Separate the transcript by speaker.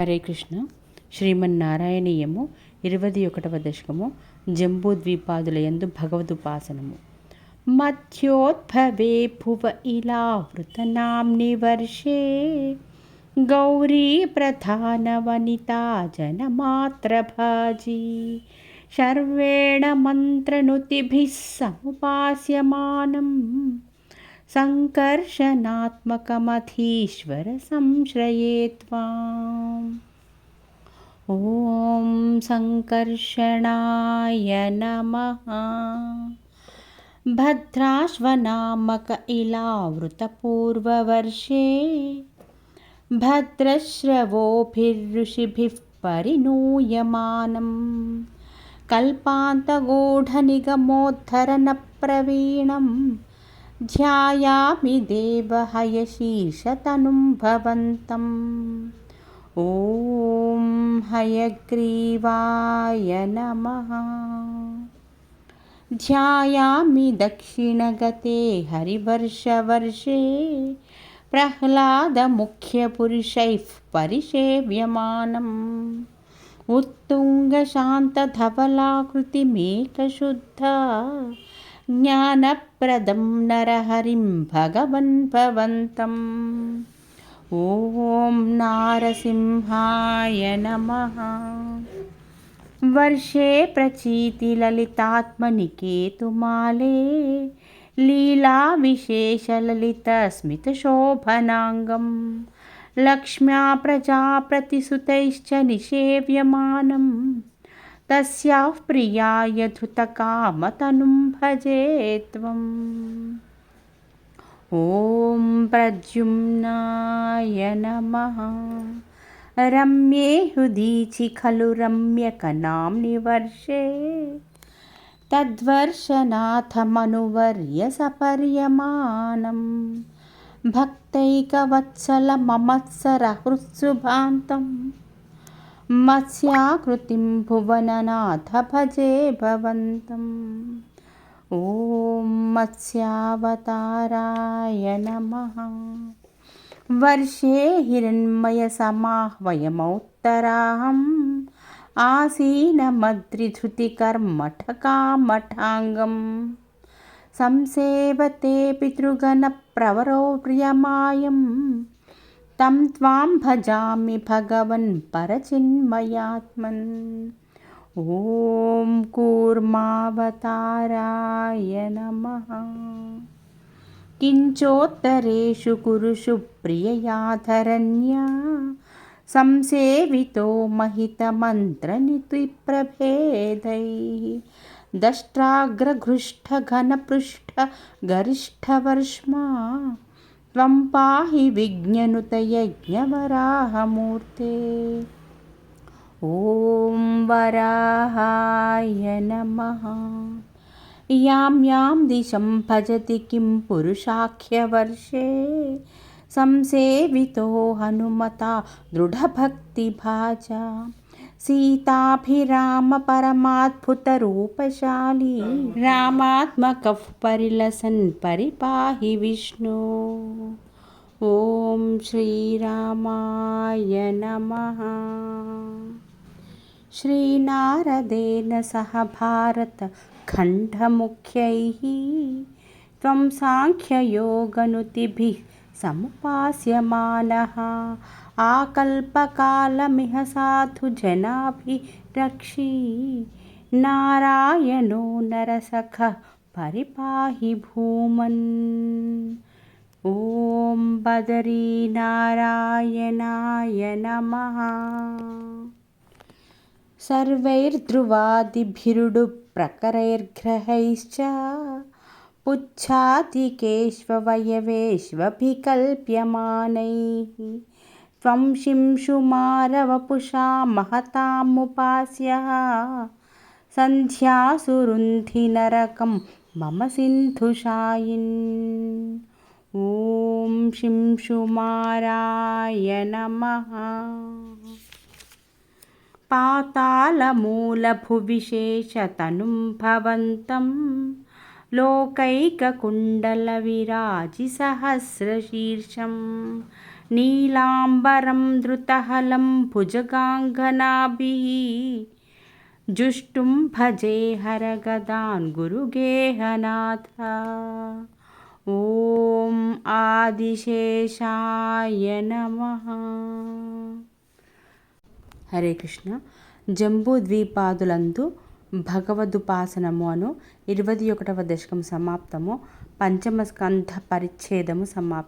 Speaker 1: హరే కృష్ణ. శ్రీమన్నారాయణీయము ఇరవై ఒకటవ దశకము జంబూద్వీపాదుల ఎందు భగవదుపాసనము మధ్యోద్భవే భువ ఇలావృతనాంని వర్షే గౌరీ ప్రధానవనితా జనమాత్రభాజీ శర్వేణ మంత్రనుతిభిः సముపాస్యమానం. सङ्कर्षणात्मकमधीश्वर संश्रये त्वाम् ॐ सङ्कर्षणाय नमः भद्राश्वनामक इलावृतपूर्ववर्षे भद्रश्रवोभिर्ऋषिभिः परिणूयमानं कल्पान्तगूढनिगमोद्धरणप्रवीणम् ध्यायामि देवहयशीर्षतनुं भवन्तम् ॐ हयग्रीवाय नमः ध्यायामि दक्षिणगते हरिवर्षवर्षे प्रह्लादमुख्यपुरुषैः परिसेव्यमानम् उत्तुङ्गशान्तधवलाकृतिमेकशुद्धा ज्ञानप्रदं नरहरिं भगवन् भवन्तम् ॐ नारसिंहाय नमः वर्षे प्रचीतिललितात्मनिकेतुमाले लीलाविशेषललितस्मितशोभनाङ्गं लक्ष्म्या प्रजाप्रतिसुतैश्च निषेव्यमानम् तस्याः प्रियाय धृतकामतनुं भजे त्वम् ॐ प्रद्युम्नाय नमः रम्ये हृदीचि खलु रम्यकनाम्नि वर्षे तद्वर्षनाथमनुवर्य सपर्यमानं మత్స్యాకృతిం భువననాథ భజే భవంతం ఓం మత్స్యావతారాయ నమ వర్షే హిరణ్మయసమాహ్వయమౌత్తరాహం ఆసీనమద్రిధృతికర్మఠకామఠాంగం సంసేవతే పితృగణ ప్రవరో ప్రియమాయం तं त्वां भजामि भगवन् परचिन्मयात्मन् ॐ कूर्मावताराय नमः किञ्चोत्तरेषु कुरुषु प्रिययाधरण्या संसेवितो महितमन्त्रनितिप्रभेदैः दष्ट्राग्रघृष्ठघनपृष्ठगरिष्ठवर्ष्मा त्वं पाहि विज्ञनुतयज्ञवराहमूर्ते ॐ वराहाय नमः यां यां दिशं भजति किं पुरुषाख्यवर्षे संसेवितो हनुमता दृढभक्तिभाजा सीताभिरामपरमाद्भुतरूपशाली। रामात्मकः परिलसन् परिपाहि विष्णो। ॐ श्रीरामाय नमः। श्रीनारदेन सह भारतखण्डमुख्यैः त्वं साङ्ख्ययोगनुतिभिः समुपास्यमानः आकल्पकालमिह साधुजनाभिरक्षी नारायणो नरसखः परिपाहि भूमन् ॐ बदरीनारायणाय नमः सर्वैर्ध्रुवादिभिरुडुप्रकरैर्ग्रहैश्च पुच्छातिकेष्ववयवेष्वभिकल्प्यमानैः त्वं शिंशुमारवपुषा महतामुपास्यः सन्ध्यासुरुन्धिनरकं मम सिन्धुशायिन् ॐ शिंशुमाराय नमः पातालमूलभुविशेषतनुं भवन्तं लोकैककुण्डलविराजिसहस्रशीर्षं నీలాంబరం ధృతహలం భుజగాంగనాభిः जुष्टुं भजे हरगदान् गुरुगेहनाथ ॐ ఆదిశేషాయ నమః హరే కృష్ణ జంబూ ద్వీపాదులందు భగవదుపాసనము అను ఇరవై ఒకటవ దశకం సమాప్తము. పంచమ స్కంధ పరిచ్ఛేదము సమాప్తం